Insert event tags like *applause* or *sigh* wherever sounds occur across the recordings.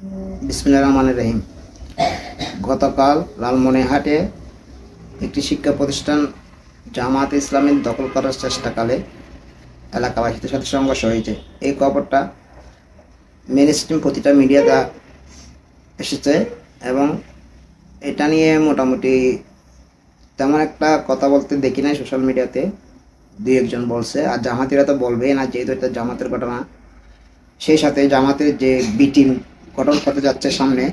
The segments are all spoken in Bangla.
বিসমিল্লাহ রহমান রহিম। গতকাল লালমনিরহাটে একটি শিক্ষা প্রতিষ্ঠান জামাত ইসলামের দখল করার চেষ্টাকালে এলাকাবাসীদের সাথে সংঘর্ষ হয়েছে। এই খবরটা মেন স্ট্রিম প্রতিটা মিডিয়াতে এসেছে এবং এটা নিয়ে মোটামুটি তেমন একটা কথা বলতে দেখি নাই সোশ্যাল মিডিয়াতে দুই একজন বলছে, আর জামাতিরা তো বলবেই না যেহেতু এটা জামাতের ঘটনা, সেই সাথে জামাতের যে বি টিম গঠন করতে যাচ্ছে সামনে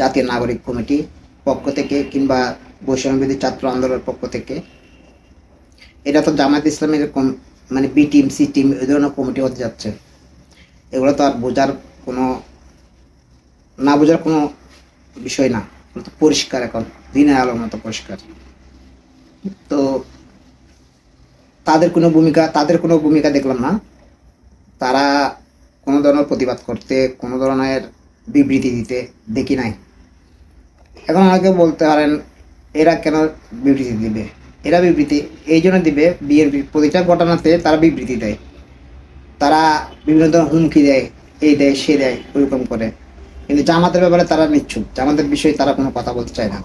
জাতীয় নাগরিক কমিটি পক্ষ থেকে কিংবা বৈষম্যবিধি ছাত্র আন্দোলনের পক্ষ থেকে। এটা তো জামাত ইসলামের মানে বি টিম সি টিম এই ধরনের কমিটি হতে যাচ্ছে। এগুলো তো আর বোঝার কোনো, না বোঝার কোনো বিষয় না। তো পরিষ্কার এখন, দিনের আলোর মতো পরিষ্কার। তো তাদের কোনো ভূমিকা, তাদের কোনো ভূমিকা দেখলাম না। তারা কোনো ধরনের প্রতিবাদ করতে, কোনো ধরনের বিবৃতি দিতে দেখি নাই। এখন আমাকে বলতে পারেন, এরা কেন বিবৃতি দিবে? এরা বিবৃতি, এই জন্য দিবে বিএনপি প্রতিটা ঘটনাতে তারা বিবৃতি দেয়। তারা বিভিন্ন ধরনের হুমকি দেয়, এই দেয়, সে দেয়, ওইরকম করে। কিন্তু জামাতের ব্যাপারে তারা নিচ্ছুক। জামাতের বিষয়ে তারা কোনো কথা বলতে চায় না।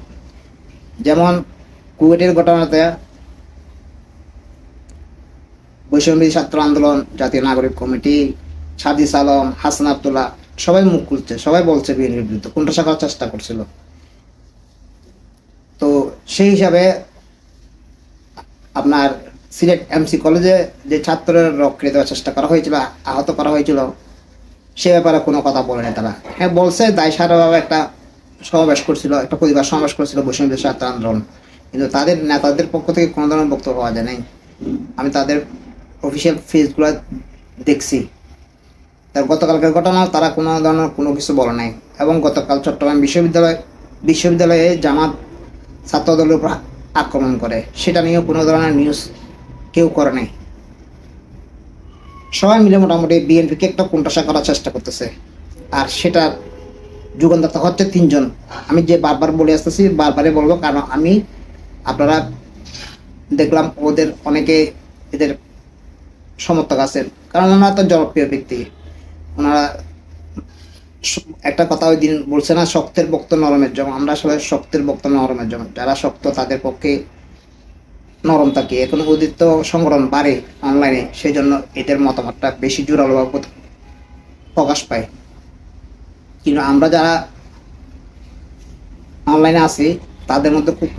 যেমন কুয়েটের ঘটনাতে বৈষম্যী ছাত্র আন্দোলন, জাতীয় নাগরিক কমিটি সাদিস আলম হাসান আবদুল্লাহ, সবাই মুখ খুলছে, সবাই বলছে বিএনপির বিরুদ্ধে। কোনটা করার চেষ্টা করছিল? তো সেই হিসাবে আপনার সিলেট এমসি কলেজে যে ছাত্রের রক্ষে দেওয়ার চেষ্টা করা হয়েছিল, আহত করা হয়েছিল, সে ব্যাপারে কোনো কথা বলেনি তারা। হ্যাঁ বলছে, দায়সারাভাবে একটা সমাবেশ করছিল, একটা পরিবার সমাবেশ করছিল বৈষম্য ছাত্র আন্দোলন। কিন্তু তাদের নেতাদের পক্ষ থেকে কোনো ধরনের বক্তব্য পাওয়া যায় নাই। আমি তাদের অফিসিয়াল ফেসগুলো দেখছি। তার গতকালকের ঘটনা, তারা কোনো ধরনের কোনো কিছু বলে নাই। এবং গতকাল চট্টগ্রাম বিশ্ববিদ্যালয় বিশ্ববিদ্যালয়ে জামাত ছাত্রদলের উপর আক্রমণ করে। সেটা নিয়েও কোনো ধরনের নিউজ কেউ করে নাই। সবাই মিলে মোটামুটি বিএনপিকে একটা কোণঠাসা করার চেষ্টা করতেছে। আর সেটা যুগান্তরটা হচ্ছে তিনজন। আমি যে বারবার বলে আসতেছি, বারবারই বলব, কারণ আমি আপনারা দেখলাম ওদের অনেকে এদের সমর্থক আছেন। কারণ ওনারা তো জনপ্রিয় ব্যক্তি। ওনারা একটা কথা ওই দিন বলছে না, শক্তের বক্ত নরমের জম। আমরা সবাই শক্তের বক্ত নরমের জম। যারা শক্ত, তাদের পক্ষে নরম থাকে এখন ওদের তো সংগঠন বাড়ে অনলাইনে সেই জন্য এদের মতামতটা বেশি জোরালোভাবে প্রকাশ পায়। কিন্তু আমরা যারা অনলাইনে আছি, তাদের মধ্যে খুব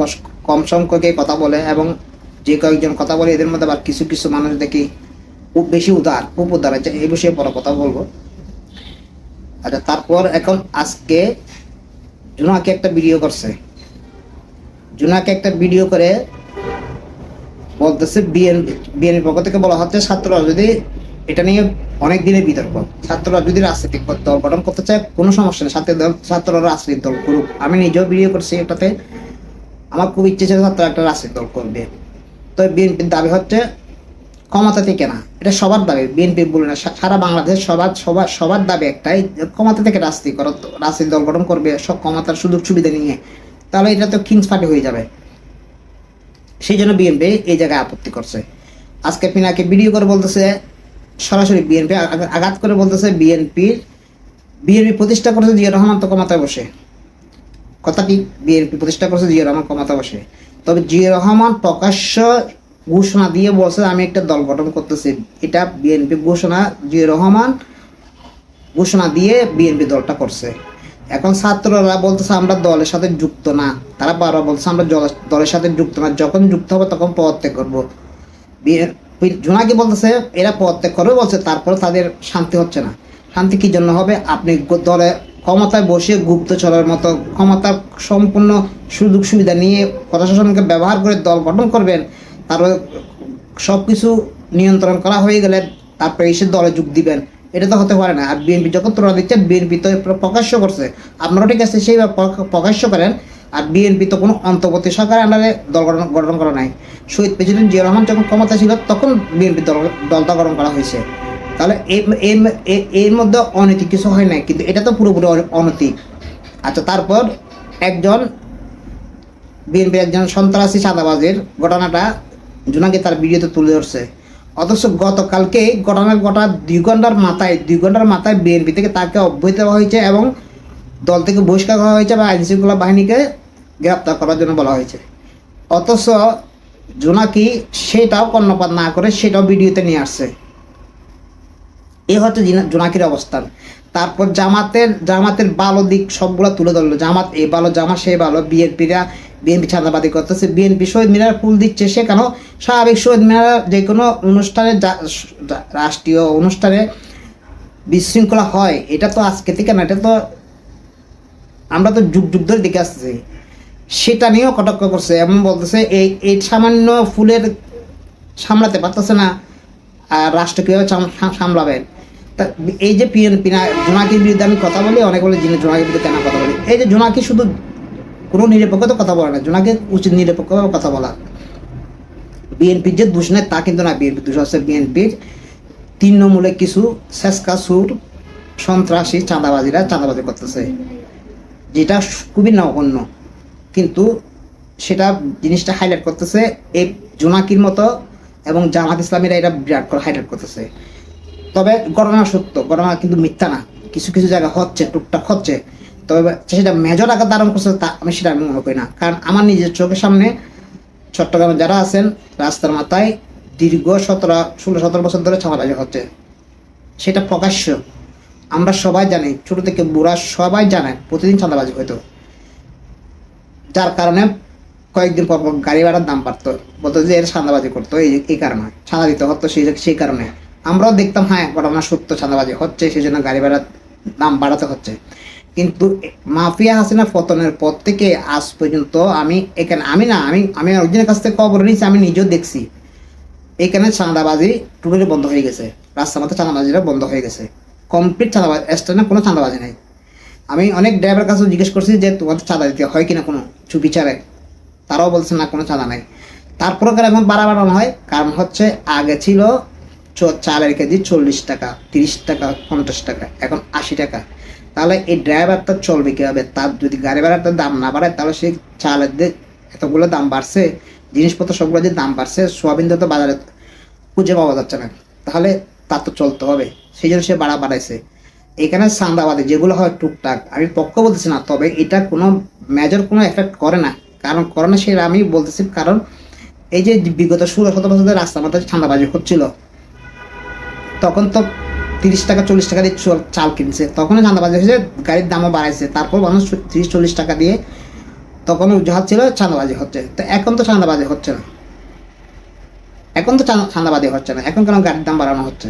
কম সংখ্যকে কথা বলে এবং যে কয়েকজন কথা বলে, এদের মধ্যে আবার কিছু কিছু মানুষ দেখি খুব বেশি উদার, খুব উদার আছে। এই বিষয়ে পরে কথা বলব। আচ্ছা তারপর এখন আজকে জুনাকে একটা ভিডিও করছে। জুনাকে একটা ভিডিও করে বলতেছে বিএনপি বিএনপি পক্ষ থেকে বলা হচ্ছে, ছাত্ররা যদি এটা নিয়ে অনেক দিনের বিতর্ক, ছাত্ররা যদি রাজনৈতিক দল গঠন করতে চায়, কোনো সমস্যা নেই। ছাত্রের দল, ছাত্ররা রাজনৈতিক দল করুক। আমি নিজেও ভিডিও করছি এটাতে। আমার খুব ইচ্ছে ছিল ছাত্ররা একটা রাজনৈতিক দল করবে। তো বিএনপির দাবি হচ্ছে ক্ষমতা থেকে না, এটা সবার দাবি। বিএনপি বলে না সারা বাংলাদেশ সবার সবার সবার দাবি একটাই ক্ষমতা থেকে রাজনীতি করো রাজনীতি দল গঠন করবে, সব ক্ষমতার সুযোগ সুবিধা নিয়ে। তাহলে এটা তো কিংস পার্টি হয়ে যাবে। সেই জন্য বিএনপি এই জায়গায় আপত্তি করছে। আজকে পিনাকে ভিডিও করে বলতেছে, সরাসরি বিএনপি আঘাত করে বলতেছে বিএনপির, বিএনপি প্রতিষ্ঠা করেছে জিয়া রহমান তো ক্ষমতায় বসে। কথা কি বিএনপি প্রতিষ্ঠা করেছে জিয়া রহমান ক্ষমতায় বসে। তবে জিয়া রহমান প্রকাশ্য ঘোষণা দিয়ে বলছে, আমি একটা দল গঠন করতেছি। এটা বিএনপি ঘোষণা জিয়া রহমান ঘোষণা দিয়ে বিএনপি দলটা করছে। এখন ছাত্ররা বলতেছে, আমরা দলের সাথে যুক্ত না। তারা বারবার বলছে আমরা দলের সাথে যুক্ত না। যখন যুক্ত হবে তখন পদত্যাগ করব। জোনাকি বলতেছে, এরা পদত্যাগ করবে, বলছে তারপরে তাদের শান্তি হচ্ছে না। শান্তি কি জন্য হবে? আপনি দলে ক্ষমতায় বসে গুপ্তচরের মতো ক্ষমতার সম্পূর্ণ সুযোগ সুবিধা নিয়ে প্রশাসনকে ব্যবহার করে দল গঠন করবেন তারপরে সব কিছু নিয়ন্ত্রণ করা হয়ে গেলে তারপরে এসে দলে যোগ দিবেন। এটা তো হতে পারে না। আর বিএনপি যখন তোরা দিচ্ছে বিএনপি তো প্রকাশ্য করছে। আপনারাও ঠিক আছে সেই প্র- প্রকাশ্য করেন। আর বিএনপি তো কোনো অন্তর্বর্তী সরকারের আন্ডারে দল গঠন করা নাই। শহীদ প্রেসিডেন্ট জিয়া রহমান যখন ক্ষমতা ছিল, তখন বিএনপি দল দলটা গঠন করা হয়েছে। তাহলে এর মধ্যে অনৈতিক কিছু হয় নাই। কিন্তু এটা তো পুরোপুরি অন- অনৈতিক। আচ্ছা তারপর একজন বিএনপি একজন সন্ত্রাসী চাঁদাবাজের ঘটনাটা জোনাকি তার ভিডিওতে তুলে ধরছে। অথচ গতকালকে ঘটনার ঘটা দুই ঘণ্টার মাথায়, দুই ঘণ্টার মাথায় বিএনপি থেকে তাকে অব্যাহত দেওয়া হয়েছে এবং দল থেকে বহিষ্কার করা হয়েছে বা আইন শৃঙ্খলা বাহিনীকে গ্রেপ্তার করার জন্য বলা হয়েছে। অথচ জোনাকি সেটাও কর্ণপাত না করে সেটাও ভিডিওতে নিয়ে আসছে। এই হচ্ছে জিনা- জোনাকির অবস্থান। তারপর জামাতের জামাতের ভালো দিক সবগুলো তুলে ধরলো। জামাত এই ভালো, জামাত সে ভালো, বিএনপিরা, বিএনপি চাঁদাবাদি করতেছে। বিএনপি শহীদ মিনার ফুল দিচ্ছে সেখানে স্বাভাবিক শহীদ মিনার যে কোনো অনুষ্ঠানে রাষ্ট্রীয় অনুষ্ঠানে বিশৃঙ্খলা হয়, এটা তো আজকে থেকে না, এটা তো আমরা তো যুগ যুগ ধরে দেখে আসতেছি। সেটা নিয়েও কটাক্ষ করছে, এমন বলতেছে এই এই সামান্য ফুলের সামলাতে পারতেছে না, আর রাষ্ট্র কীভাবে সাম- সাম- সামলাবেন তা এই যে পিএনপি না জোনাকির বিরুদ্ধে আমি কথা বলি, অনেক বলে জিনিস জোনাকির বিরুদ্ধে কেন কথা বলি? এই যে জোনাকি শুধু কোনো নিরপেক্ষ তো কথা বলে না, জোনাকি উচিত নিরপেক্ষভাবে কথা বলা। বিএনপির যে দোষ নেই, তা কিন্তু না বিএনপি দোষ হচ্ছে বিএনপির তৃণমূলে কিছু শেষকা সুর সন্ত্রাসী চাঁদাবাজিরা চাঁদাবাজি করতেছে, যেটা খুবই নগণ্য। কিন্তু সেটা জিনিসটা হাইলাইট করতেছে, এই জোনাকির মতো এবং জামাত ইসলামীরা এটা বিরাট করে হাইলাইট করতেছে। তবে ঘটনা সত্য, ঘটনা কিন্তু মিথ্যা না। কিছু কিছু জায়গা হচ্ছে, টুকটাক হচ্ছে। তবে সেটা মেজর আকার ধারণ করছে তা আমি সেটা আমি মনে করি না। কারণ আমার নিজের চোখের সামনে চট্টগ্রামে যারা আছেন, রাস্তার মাথায় দীর্ঘ সতেরো, ষোলো, সতেরো বছর ধরে ছাপাবাজি হচ্ছে, সেটা প্রকাশ্য। আমরা সবাই জানি, ছোট থেকে বুড়া সবাই জানে, প্রতিদিন চাঁদাবাজি হইতো। যার কারণে কয়েকদিন পর পর গাড়ি ভাড়ার দাম বাড়তো। বলতো যে এর চাঁদাবাজি করতো, এই এই কারণে। চাঁদা দিতে হতো সেই সেই কারণে। আমরাও দেখতাম হ্যাঁ ঘটনা সত্য, চাঁদাবাজি হচ্ছে সেই জন্য গাড়ি ভাড়ার দাম বাড়াতে হচ্ছে। কিন্তু মাফিয়া হাসিনা পতনের পর থেকে আজ পর্যন্ত আমি এখানে, আমি না, আমি আমি একজনের কাছ থেকে খবর নিয়েছি, আমি নিজেও দেখছি। এখানে চাঁদাবাজি টোটালি বন্ধ হয়ে গেছে। রাস্তার মধ্যে চাঁদাবাজিটা বন্ধ হয়ে গেছে। কমপ্লিট চাঁদাবাজি স্ট্যান্ডে কোনো চাঁদাবাজি নেই। আমি অনেক ড্রাইভার কাছে জিজ্ঞেস করছি যে, তোমাদের চাঁদা দিতে হয় কিনা কোনো চুপি চারে তারাও বলছে না, কোনো চাঁদা নাই। তারপরে এখন বাড়া বাড়ানো হয়? কারণ হচ্ছে আগে ছিল চালের কেজি চল্লিশ টাকা, তিরিশ টাকা, পঞ্চাশ টাকা, এখন আশি টাকা। তাহলে এই ড্রাইভারটা চলবে কীভাবে? তার যদি গাড়ি ভাড়াটার দাম না বাড়ায়, তাহলে সেই চালের যে এতগুলো দাম বাড়ছে, জিনিসপত্র সবগুলো যে দাম বাড়ছে, সোয়াবিন তো বাজারে খুঁজে পাওয়া যাচ্ছে না। তাহলে তার তো চলতে হবে। সেই জন্য সে বাড়া বাড়াইছে। এখানে সান্দাবাদে যেগুলো হয় টুকটাক, আমি পক্ষ বলতেছি না, তবে এটা কোনো মেজর কোনো এফেক্ট করে না। কারণ করে না সেটা আমি বলতেছি, কারণ এই যে বিগত ষোলো শত বছর রাস্তার মধ্যে ঠান্ডাবাজি হচ্ছিল তখন তো তিরিশ টাকা, চল্লিশ টাকা দিয়ে চাল কিনছে। তখনও চাঁদাবাজি হয়েছে, গাড়ির দামও বাড়াইছে। তারপর মানুষ তিরিশ, চল্লিশ টাকা দিয়ে তখন অজুহাত ছিল চাঁদাবাজি হচ্ছে। তো এখন তো চাঁদাবাজি হচ্ছে না। এখন তো চাঁদাবাজি হচ্ছে না। এখন কেন গাড়ির দাম বাড়ানো হচ্ছে?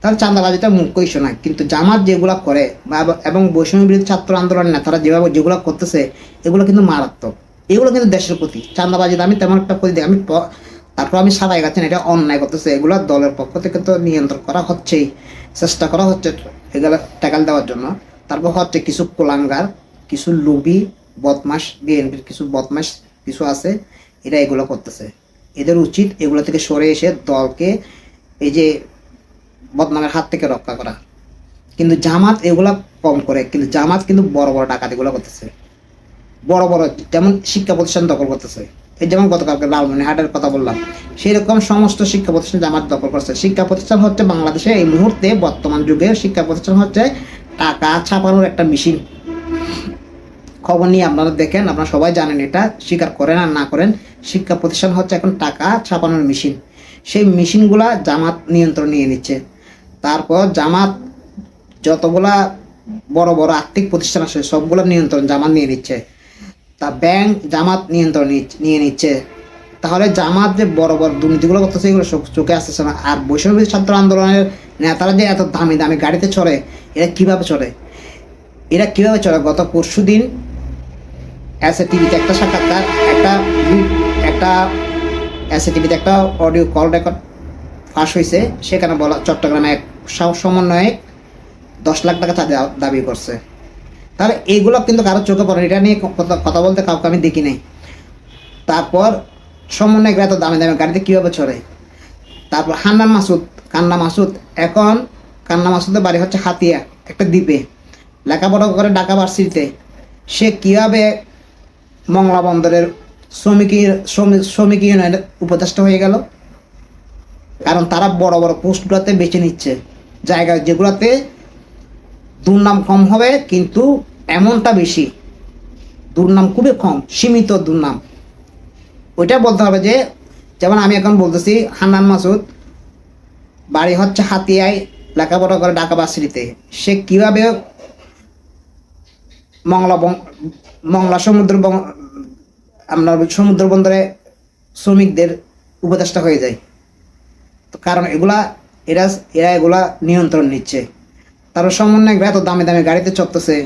তাহলে চাঁদাবাজিটা মুখ্য ইস্যু নয় কিন্তু জামাত যেগুলো করে এবং বৈষম্য বিরোধী ছাত্র আন্দোলনের নেতারা যেভাবে যেগুলো করতেছে, এগুলো কিন্তু মারাত্মক। এগুলো কিন্তু দেশের প্রতি চাঁদাবাজি আমি তেমন একটা প্রতি আমি তারপর আমি সাদাই গাছেন এটা অন্যায় করতেছে, এগুলো দলের পক্ষ থেকে তো নিয়ন্ত্রণ করা হচ্ছেই, চেষ্টা করা হচ্ছে এগুলো ট্যাকাল দেওয়ার জন্য। তারপর হচ্ছে কিছু কোলাঙ্গার, কিছু লুবি বদমাস বিএনপির কিছু বদমাস কিছু আছে, এরা এগুলো করতেছে। এদের উচিত এগুলো থেকে সরে এসে দলকে এই যে বদনামের হাত থেকে রক্ষা করা। কিন্তু জামাত এগুলা কম করে, কিন্তু জামাত কিন্তু বড় বড় ডাকাতিগুলো করতেছে। বড় বড় যেমন শিক্ষা প্রতিষ্ঠান দখল করতেছে। এই যেমন গতকালকে লালমনিহাটের কথা বললাম সেই রকম সমস্ত শিক্ষা প্রতিষ্ঠান জামাত দখল করছে। শিক্ষা প্রতিষ্ঠান হচ্ছে বাংলাদেশে এই মুহূর্তে বর্তমান যুগে শিক্ষা প্রতিষ্ঠান হচ্ছে টাকা ছাপানোর একটা মেশিন। খবর নিয়ে আপনারা দেখেন, আপনারা সবাই জানেন এটা, স্বীকার করেন আর না করেন, শিক্ষা প্রতিষ্ঠান হচ্ছে এখন টাকা ছাপানোর মেশিন। সেই মেশিনগুলা জামাত নিয়ন্ত্রণ নিয়ে নিচ্ছে। তারপর জামাত যতগুলা বড় বড় আর্থিক প্রতিষ্ঠান আছে, সবগুলো নিয়ন্ত্রণ জামাত নিয়ে নিচ্ছে। তা ব্যাংক জামাত নিয়ন্ত্রণ নিয়ে নিচ্ছে। তাহলে জামাত যে বড় বড় দুর্নীতিগুলো করতেছে, এগুলো চোখে আসতেছে না। আর বৈষম্য ছাত্র আন্দোলনের নেতারা যে এত দামি দামি গাড়িতে চড়ে, এরা কীভাবে চলে এরা কীভাবে চলে গত পরশু দিন এসএ টিভিতে একটা সাক্ষাৎকার, একটা একটা এসএ টিভিতে একটা অডিও কল রেকর্ড ফাঁস হয়েছে সেখানে বলা চট্টগ্রামে এক সা- সমন্বয়ক দশ লাখ টাকা দাবি করছে। তাহলে এইগুলো কিন্তু কারও চোখে পড়ে এটা নিয়ে কথা বলতে কাউকে আমি দেখি নাই। তারপর সমন্বয়করা এত দামে দামে গাড়িতে কীভাবে চড়ে? তারপর হান্নান মাসুদ, কান্না মাসুদ। এখন কান্না মাসুদের বাড়ি হচ্ছে হাতিয়া, একটা দ্বীপে। লেখাপড়া করে ঢাকা ভার্সিটিতে। সে কীভাবে মংলা বন্দরের শ্রমিক শ্রমিক ইউনিয়নের উপদেষ্টা হয়ে গেল? কারণ তারা বড় বড় পোস্টগুলোতে বেছে নিচ্ছে। জায়গা যেগুলোতে দুর্নাম কম হবে, কিন্তু এমনটা বেশি। দুর্নাম খুবই কম, সীমিত দুর্নাম। ওইটা বলতে হবে যে, যেমন আমি এখন বলতেছি, হান্নান মাসুদ বাড়ি হচ্ছে হাতিয়ায়, লেখাপড়া করে ঢাকা বাসরিতে সে কীভাবে মংলা মংলা সমুদ্র আপনার সমুদ্র বন্দরে শ্রমিকদের উপদেষ্টা হয়ে যায়। তো কারণ এগুলা, এরা এরা এগুলা নিয়ন্ত্রণ নিচ্ছে। তার সমন্বয় এত দামে দামে গাড়িতে চড়তেছে।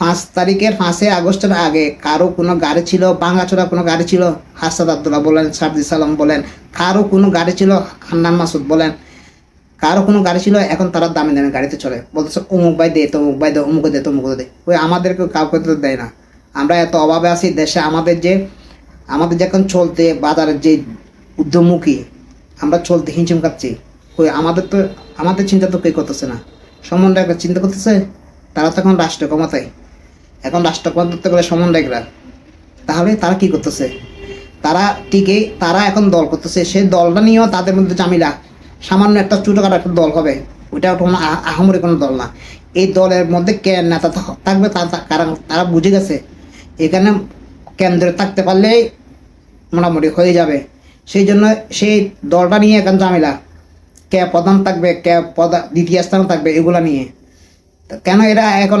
পাঁচ তারিখের পাঁচে আগস্টের আগে কারও কোনো গাড়ি ছিল বাঙ্গাচোরা কোনো গাড়ি ছিল হাসাদ আবদুল্লাহ বলেন সাবজি সালাম বলেন, কারও কোনো গাড়ি ছিল, হান্নান মাসুদ বলেন, কারও কোনো গাড়ি ছিল, এখন তারা দামে দামে গাড়িতে চলে বলতেছে, অমুক ভাই দে, তমুক ভাই দে, অমুক দে, তমুক দে। ওই আমাদেরকে কাউকে তো দেয় না। আমরা এত অভাবে আছি, দেশে আমাদের যে আমাদের যে এখন চলতে, বাজারের যে উদ্যমুখী আমরা চলতে হিমচিম খাচ্ছি। ওই আমাদের তো, আমাদের চিন্তা তো কেউ করতেছে না। সম্বন্ধে একটা চিন্তা করতেছে? তারা তো এখন রাষ্ট্র ক্ষমতায়। এখন রাষ্ট্র ক্ষমতা গেলে সম্বন্ধেকরা তাহলে তারা কি করতেছে? তারা টিকে তারা এখন দল করতেছে। সেই দলটা নিয়েও তাদের মধ্যে জামিলা। সামান্য একটা ছোটোখাটো একটা দল হবে। ওইটা কোনো আহ- আহামরি কোনো দল না। এই দলের মধ্যে কে নেতা থাক- থাকবে তা- তা- কারণ তারা বুঝে গেছে। এখানে কেন্দ্রে থাকতে পারলেই মোটামুটি হয়ে যাবে। সেই জন্য সেই দলটা নিয়ে এখন ঝামেলা কে প্রধান থাকবে, কে প্রধান দ্বিতীয় স্থানে থাকবে, এগুলা নিয়ে। কেন এরা এখন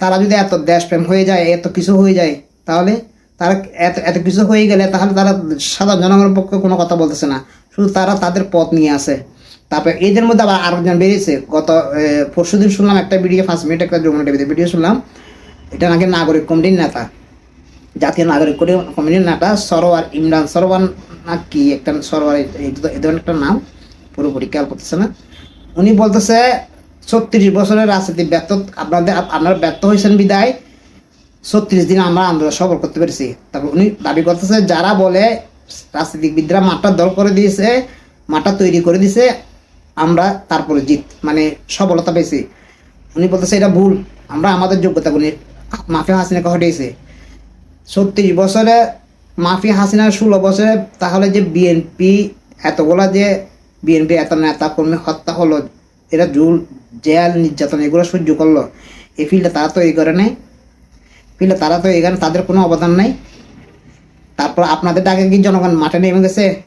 তারা যদি এত দেশপ্রেম হয়ে যায়, এত কিছু হয়ে যায়, তাহলে তারা এত এত কিছু হয়ে গেলে তাহলে তারা সাধারণ জনগণের পক্ষে কোনো কথা বলতেছে না। শুধু তারা তাদের পথ নিয়ে আসে তারপরে এদের মধ্যে আবার আরেকজন বেরিয়েছে। গত পরশু দিন শুনলাম একটা ভিডিও পাঁচ মিনিট একটা যমুনা টিভিতে ভিডিও শুনলাম। এটা নাকি নাগরিক কমিটির নেতা। জাতীয় নাগরিক কমিটির নেতা সরোয়ার ইমরান সরোয়ার না কি একটা সরোয়ার, এই ধরনের একটা নাম। পুরোপুরি খেয়াল করতেছে না। উনি বলতেছে, ছত্রিশ বছরের রাজনীতি ব্যর্থ, আপনাদের, আপনারা ব্যর্থ হয়েছেন বিদায়, ছত্রিশ দিন আমরা আন্দোলন সফল করতে পেরেছি। তারপর উনি দাবি করতেছে, যারা বলে রাজনীতিবিদরা মাঠটা দল করে দিয়েছে, মাঠটা তৈরি করে দিয়েছে, আমরা তারপরে জিত মানে সফলতা পেয়েছি। উনি বলতেছে, এটা ভুল, আমরা আমাদের যোগ্যতা গুলি মাফিয়া হাসিনাকে হটিয়েছে। ছত্রিশ বছরে মাফি হাসিনা ষোলো বছরে, তাহলে যে বিএনপি এতগুলা যে বিএনপি এত নেতা কর্মী হত্যা হলো, এরা জুল, জেল, নির্যাতন, এগুলো সহ্য করল। এই ফিল্ডে তারা তো এই করে নেই। ফিল্ডে তারা তো এখানে তাদের কোনো অবদান নাই। তারপর আপনাদের ডাকে কি জনগণ মাঠে নেমে গেছে?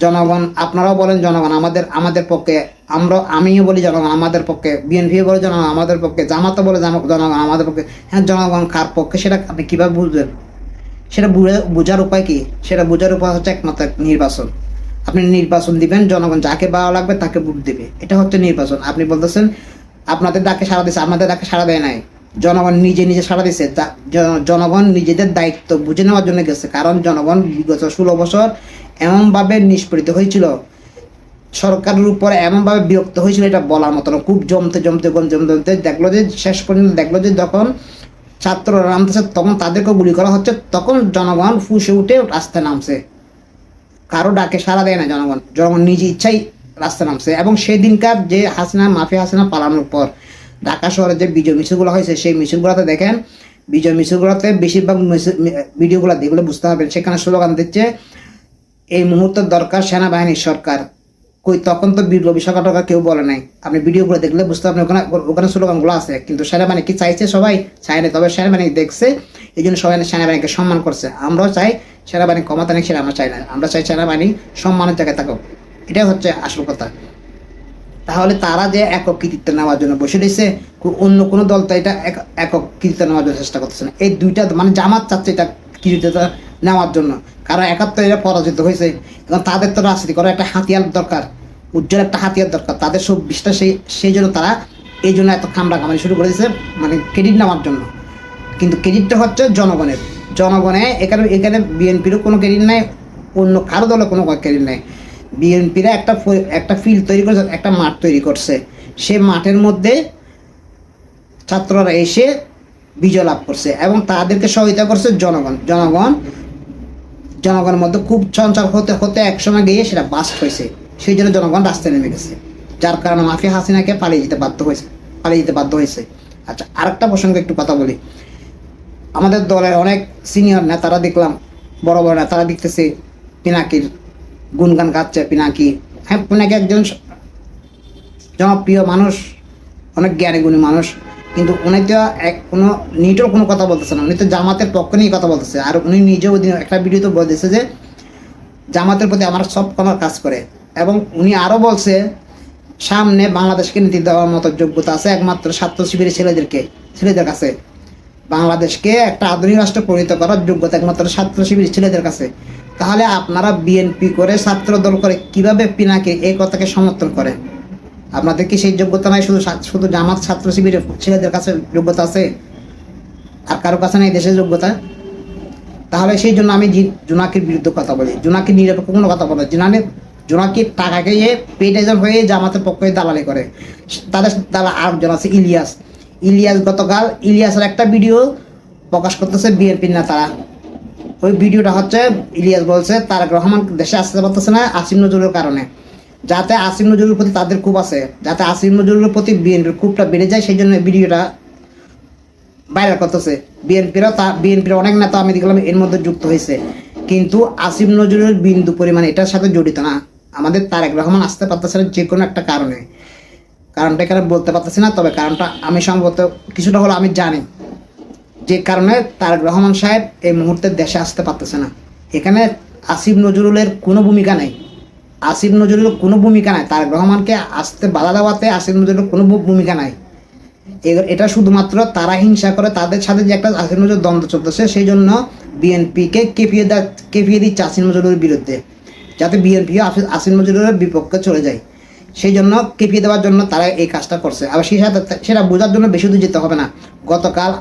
জনগণ, আপনারাও বলেন জনগণ, আমাদের আমাদের পক্ষে আমরা আমিও বলি জনগণ, আমাদের পক্ষে, বিএনপিও বলে জনগণ, আমাদের পক্ষে, জামাতও বলে জনগণ, আমাদের পক্ষে। হ্যাঁ জনগণ কার পক্ষে সেটা আপনি কীভাবে বুঝবেন? সেটা বুঝে- বোঝার উপায় কি? সেটা বোঝার উপায় হচ্ছে একমাত্র নির্বাচন। আপনি নির্বাচন দিবেন, জনগণ যাকে ভালো লাগবে তাকে ভোট দিবে। এটা হচ্ছে নির্বাচন। আপনি বলতেছেন, আপনাদের ডাকে সাড়া দিচ্ছে আমাদের ডাকে সাড়া দেয় নাই। জনগণ নিজে নিজে সাড়া দিচ্ছে জনগণ নিজেদের দায়িত্ব বুঝে নেওয়ার জন্য গেছে, কারণ জনগণ বিগত ষোলো বছর এমনভাবে নিষ্পরিত হয়েছিল। সরকারের উপরে এমনভাবে বিরক্ত হয়েছিল, এটা বলার মতো না। খুব জমতে জমতে জমতে জমতে দেখল যে, শেষ পর্যন্ত দেখল যে যখন ছাত্ররা নামতেছে, তখন তাদেরকে গুলি করা হচ্ছে, তখন জনগণ ফুসে উঠে রাস্তায় নামছে। কারও ডাকে সাড়া দেয় না জনগণ। জনগণ নিজে ইচ্ছাই রাস্তা নামছে। এবং সেই দিনকার যে হাসিনা, মাফি হাসিনা পালানোর পর ঢাকা শহরে যে বিজয় মিছিলগুলো হয়েছে, সেই মিছিলগুলোতে দেখেন, বিজয় মিছিলগুলোতে বেশিরভাগ ভিডিওগুলো দেখলে বুঝতে হবে সেখানে স্লোগান দিচ্ছে, এই মুহূর্তে দরকার সেনাবাহিনীর সরকার। কই, তখন তো বিপ্লবী সরকার কেউ বলে নাই। আপনি ভিডিওগুলো দেখলে বুঝতে পারবেন, ওখানে ওখানে স্লোগানগুলো আছে। কিন্তু সেনাবাহিনী কি চাইছে সবাই? চায় না তবে সেনাবাহিনী দেখছে, এই জন্য সবাই সেনাবাহিনীকে সম্মান করছে। আমরাও চাই সেনাবাহিনী ক্ষমতা নেই সেটা আমরা চাই না। আমরা চাই সেনাবাহিনী সম্মানের জায়গায় থাকুক। এটাই হচ্ছে আসল কথা। তাহলে তারা যে একক কৃতিত্ব নেওয়ার জন্য বসে রয়েছে অন্য কোনো দল তো এটা এক- একক কৃতিত্ব নেওয়ার জন্য চেষ্টা করতেছে না। এই দুইটা মানে জামাত চাচ্ছে এটা কৃতিত্ব নেওয়ার জন্য। কারণ একাত্তর এরা পরাজিত হয়েছে। এবং তাদের তো রাজনীতি করার একটা হাতিয়ার দরকার, উজ্জ্বল একটা হাতিয়ার দরকার। তাদের সব বিষটা সেই সেই জন্য তারা এই জন্য এত খামড়া কামারি শুরু করে দিয়েছে মানে ক্রেডিট নেওয়ার জন্য। কিন্তু ক্রেডিটটা হচ্ছে জনগণের। জনগণে এখানে এখানে বিএনপিরও কোনো ক্রেডিট নাই, অন্য কারও দলে কোনো ক্রেডিট নাই। বিএনপিরা একটা একটা ফিল্ড তৈরি করছে, একটা মাঠ তৈরি করছে। সে মাঠের মধ্যে ছাত্ররা এসে বিজয় লাভ করছে এবং তাদেরকে সহায়তা করছে জনগণ। জনগণ, জনগণের মধ্যে খুব চঞ্চল হতে হতে একসময় গিয়ে সেটা বাস্ট হয়েছে। সেই জন্য জনগণ রাস্তায় নেমে গেছে। যার কারণে মাফিয়া হাসিনাকে পালিয়ে যেতে বাধ্য হয়েছে, পালিয়ে যেতে বাধ্য হয়েছে। আচ্ছা আরেকটা প্রসঙ্গে একটু কথা বলি। আমাদের দলের অনেক সিনিয়র নেতারা দেখলাম, বড় বড় নেতারা দেখতেছে, পিনাকির গুনগান গাচ্ছে, পিনাকি। হ্যাঁ ওনাকে একজন জনপ্রিয় মানুষ, অনেক জ্ঞানী, গুণী মানুষ, কিন্তু উনি তো এক, কোনো নিটর কোনো কথা বলতেছে না, উনি তো জামাতের পক্ষ নিয়ে কথা বলতেছে। আর উনি নিজেও একটা ভিডিওতে বলতেছে যে, জামাতের প্রতি আমার সব আমার কাজ করে। এবং উনি আরও বলছে, সামনে বাংলাদেশকে নীতি দেওয়ার মতো যোগ্যতা আছে একমাত্র ছাত্র শিবিরের ছেলেদেরকে, ছেলেদের কাছে। বাংলাদেশকে একটা আধুনিক রাষ্ট্রে পরিণত করার যোগ্যতা একমাত্র ছাত্র শিবির ছেলেদের কাছে। তাহলে আপনারা বিএনপি করে ছাত্র দল করে কীভাবে পিনাকে এই কথাকে সমর্থন করে? আপনাদের কি সেই যোগ্যতা নাই শুধু শুধু জামাত ছাত্র শিবিরের ছেলেদের কাছে যোগ্যতা আছে? আর কারও কাছে নেই দেশের যোগ্যতা? তাহলে সেই জন্য আমি জোনাকির বিরুদ্ধে কথা বলি। জোনাকির নিরপেক্ষ কোনো কথা বলে জোনানি জোনাকির টাকা খেয়ে পেটেজন হয়ে জামাতের পক্ষে দালালি করে। তাদের দালা আরেকজন আছে, ইলিয়াস। ইলিয়াস গতকাল ইলিয়াসের একটা ভিডিও প্রকাশ করতেছে বিএনপির নেতারা। ওই ভিডিওটা হচ্ছে ইলিয়াস বলছে, তারেক রহমান দেশে আসতে পারতেছে না আসিম নজরুলের কারণে। যাতে আসিম নজরুলের প্রতি তাদের খুব আছে, যাতে আসিম নজরুলের প্রতি বিএনপির খুবটা বেড়ে যায়, সেই জন্য ভিডিওটা ভাইরাল করতেছে। বিএনপিরও তা বিএনপির অনেক নেতা আমি দেখলাম এর মধ্যে যুক্ত হয়েছে। কিন্তু আসিম নজরুলের বিন্দু পরিমাণ এটার সাথে জড়িত না। আমাদের তারেক রহমান আসতে পারতেছে না যে কোনো একটা কারণে। কারণটা এখানে বলতে পারতেছি না, তবে কারণটা আমি সম্ভবত কিছুটা হলো আমি জানি। যে কারণে তারেক রহমান সাহেব এই মুহূর্তে দেশে আসতে পারতেছে না। এখানে আসিফ নজরুলের কোনো ভূমিকা নেই। আসিফ নজরুলের কোনো ভূমিকা নাই। তারেক রহমানকে আসতে বাধা দেওয়াতে আসিফ নজরুলের কোনো ভূমিকা নাই। এটা শুধুমাত্র তারা হিংসা করে তাদের সাথে যে একটা আসিফ নজরুল দ্বন্দ্ব চলতেছে, সেই জন্য বিএনপিকে কেপিয়ে কেপিয়ে দিচ্ছে আসিফ নজরুলের বিরুদ্ধে। যাতে বিএনপিও আসিফ নজরুলের বিপক্ষে চলে যায়। সেই জন্য কেপিয়ে দেওয়ার জন্য তারা এই কাজটা করছে। আবার সেই সাথে সেটা বোঝার জন্য বেশি দূর যেতে হবে না। গতকাল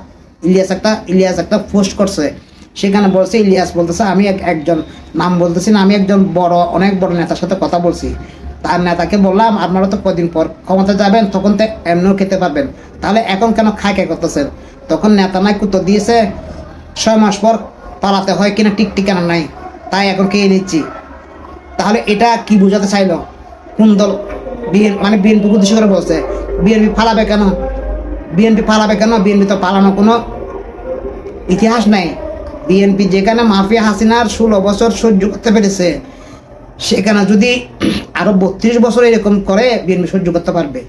ইলিয়াস একটা ইলিয়াস একটা পোস্ট করছে। সেখানে বলছে, ইলিয়াস বলতেছে, আমি এক- একজন নাম বলতেছি না, আমি একজন বড়, অনেক বড় নেতার সাথে কথা বলছি। তার নেতাকে বললাম, আপনারা তো কদিন পর ক্ষমতা যাবেন, তখন তো এমনিও খেতে পারবেন। তাহলে এখন কেন খায় খায় করতেছেন তখন নেতা নাই কুতো দিয়েছে, ছয় মাস পর পালাতে হয় কিনা টিক ঠিকানা নাই, তাই এখন খেয়ে নিচ্ছি। তাহলে এটা কি বোঝাতে চাইলো? কোন দল মানে বিএনপি উদ্দেশ্য করে বলছে, বিএনপি ফালাবে কেন? বিএনপি ফালাবে কেন? বিএনপি তো পালানো কোনো ইতিহাস নাই। বিএনপি যেখানে মাফিয়া হাসিনার ষোলো বছর সহ্য করতে পেরেছে, সেখানে যদি *clears throat* আরও বত্রিশ বছর এরকম করে, বিএনপি সহ্য করতে পারবে।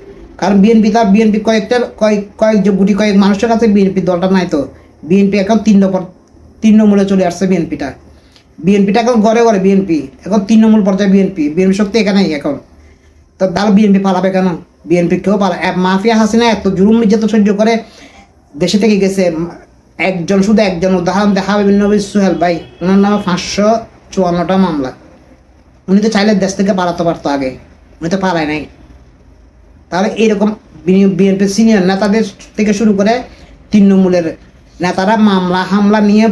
কারণ বিএনপি তার বিএনপি কয়েকটা, কয়েক কয়েক যে গুটি, কয়েক মানুষের কাছে বিএনপি দলটা নাই তো। বিএনপি এখন তিন নম্বর, তিন নম্বরে চলে আসছে বিএনপিটা। বিএনপিটা এখন ঘরে ঘরে বিএনপি। এখন তিন নম্বর পর্যায়ে বিএনপি। বিএনপি শক্তি এখানেই এখন। তো তাহলে বিএনপি পালাবে কেন? বিএনপি কেউ পালা মাফিয়া হাসিনা এত জুলুম নির্যাতন সহ্য করে দেশে থেকে গেছে। একজন, শুধু একজন। উদাহরণ দেখা বিভিন্ন সোহেল ভাই। ওনার নামে পাঁচশো চুয়ান্নটা মামলা। উনি তো চাইলে দেশ থেকে পালাতে পারতো আগে। উনি তো পালায় নাই। তাহলে এরকম বিএনপি সিনিয়র নেতাদের থেকে শুরু করে তৃণমূলের নেতারা মামলা, হামলা নিয়ে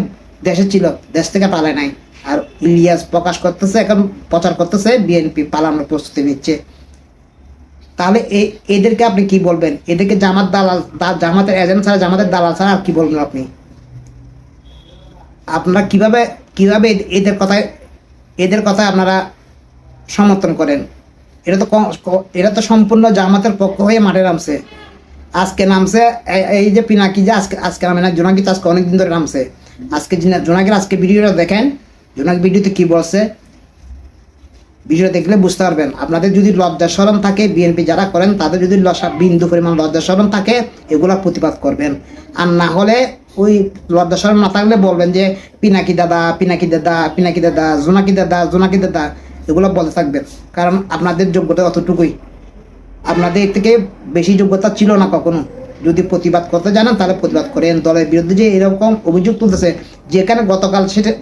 দেশে ছিল। দেশ থেকে পালায় নাই। আর ইলিয়াস প্রকাশ করতেছে, এখন প্রচার করতেছে বিএনপি পালানোর প্রস্তুতি নিচ্ছে। তাহলে এদেরকে আপনি কি বলবেন? এদেরকে জামাত দালাল জামাতের এজেন্ট ছাড়া, জামাতের দালাল ছাড়া আর কি বলবেন আপনি? আপনারা কীভাবে কীভাবে এদ- এদের কথায় এদের কথায় আপনারা সমর্থন করেন? এটা তো এটা তো সম্পূর্ণ জামাতের পক্ষ হয়ে মাঠে নামছে। আজকে নামছে এই- যে পিনাকি যে আজকে আজকে নামে না জোনাকি তো আজকে অনেকদিন ধরে নামছে। আজকে জিনা- জোনাকির আজকে ভিডিওটা দেখেন। জোনাকি ভিডিওতে কি বলছে? ভিডিও দেখলে বুঝতে পারবেন। আপনাদের যদি লজ্জা সরম থাকে, বিএনপি যারা করেন, তাদের যদি বিন্দু পরিমাণ লজ্জা সরম থাকে, এগুলা প্রতিবাদ করবেন। আর না হলে ওই লজ্জা সরম না থাকলে বলবেন যে, পিনাকি দাদা পিনাকি দাদা পিনাকি দাদা, জোনাকি দাদা জোনাকি দাদা, এগুলো বলতে থাকবেন। কারণ আপনাদের যোগ্যতা অতটুকুই। আপনাদের থেকে বেশি যোগ্যতা ছিল না কখনো। যদি প্রতিবাদ করতে জানেন, তাহলে প্রতিবাদ করেন। দলের বিরুদ্ধে যে এরকম অভিযোগ তুলতেছে, যেখানে গতকাল সেটা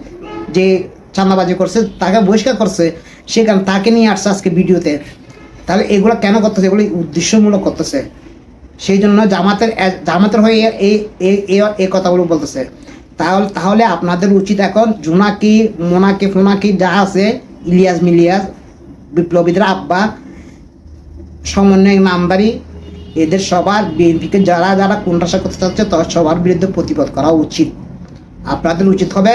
যে চাঁদাবাজি করছে, তাকে বহিষ্কার করছে সেখানে তাকে নিয়ে আসছে আজকে ভিডিওতে। তাহলে এগুলো কেন করতেছে? এগুলো উদ্দেশ্যমূলক করতেছে। সেই জন্য জামাতের জামাতের হয়ে এই এই কথাগুলো বলতেছে। তাহলে তাহলে আপনাদের উচিত এখন জোনাকি, মোনাকি, ফোনাকি যা আছে, ইলিয়াস মিলিয়াস, বিপ্লবীদের আব্বা সমন্বয় নামদারি, এদের সবার বিএনপিকে যারা যারা কোনটাশা করতে চাচ্ছে তার সবার বিরুদ্ধে প্রতিবাদ করা উচিত। আপনাদের উচিত হবে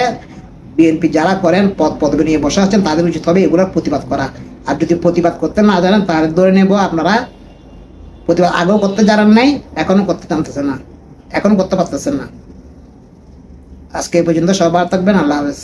বিএনপি যারা করেন, পদ পদবি নিয়ে বসে আছেন, তাদের উচিত হবে এগুলোর প্রতিবাদ করা। আর যদি প্রতিবাদ করতে না জানেন, তাহলে ধরে নেব আপনারা প্রতিবাদ আগেও করতে জানান নাই, এখনও করতে জানতেছেন না। এখন করতে পারতেছেন না। আজকে এই পর্যন্ত সবার থাকবেন, আল্লাহ হাফেজ।